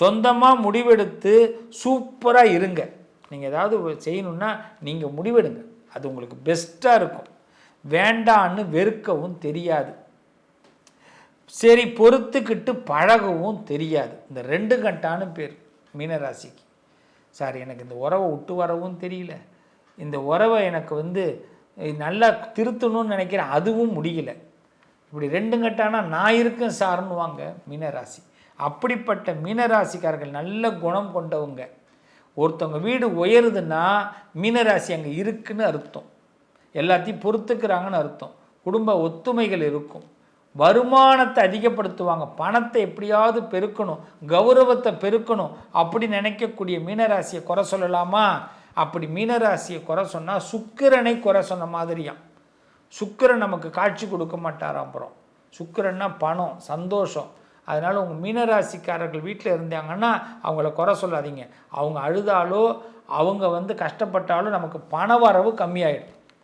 சொந்தமாக முடிவெடுத்து சூப்பராக இருங்க. நீங்கள் ஏதாவது செய்யணுன்னா நீங்கள் முடிவெடுங்க. அது உங்களுக்கு பெஸ்ட்டாக இருக்கும். வேண்டான்னு வெறுக்கவும் தெரியாது. சரி பொறுத்துக்கிட்டு பழகவும் தெரியாது. இந்த ரெண்டு கட்டான பேர் மீனராசிக்கு. சார் எனக்கு இந்த உறவை விட்டு வரவும் தெரியல. இந்த உறவை எனக்கு வந்து நல்லா திருத்தணும்னு நினைக்கிறேன். அதுவும் முடியல. இப்படி ரெண்டு கட்டானா நான் இருக்கேன் சார்னுவாங்க மீனராசி. அப்படிப்பட்ட மீனராசிக்காரர்கள் நல்ல குணம் கொண்டவங்க. ஒருத்தவங்க வீடு உயருதுன்னா மீனராசி அங்கே இருக்குன்னு அர்த்தம். எல்லாத்தையும் பொறுத்துக்கிறாங்கன்னு அர்த்தம். குடும்ப ஒத்துமைகள் இருக்கும். வருமானத்தை அதிகப்படுத்துவாங்க. பணத்தை எப்படியாவது பெருக்கணும். கௌரவத்தை பெருக்கணும். அப்படி நினைக்கக்கூடிய மீனராசியை குறை சொல்லலாமா? அப்படி மீனராசியை குறை சொன்னால் சுக்கிரனை குறை சொன்ன மாதிரியாம். சுக்கிரன் நமக்கு காட்சி கொடுக்க மாட்டாராம் அப்புறம். சுக்கிரன்னா பணம் சந்தோஷம். அதனால் உங்கள் மீனராசிக்காரர்கள் வீட்டில் இருந்தாங்கன்னா அவங்கள குறை சொல்லாதீங்க. அவங்க அழுதாலோ அவங்க வந்து கஷ்டப்பட்டாலும் நமக்கு பண வரவு கம்மியாயிடும்.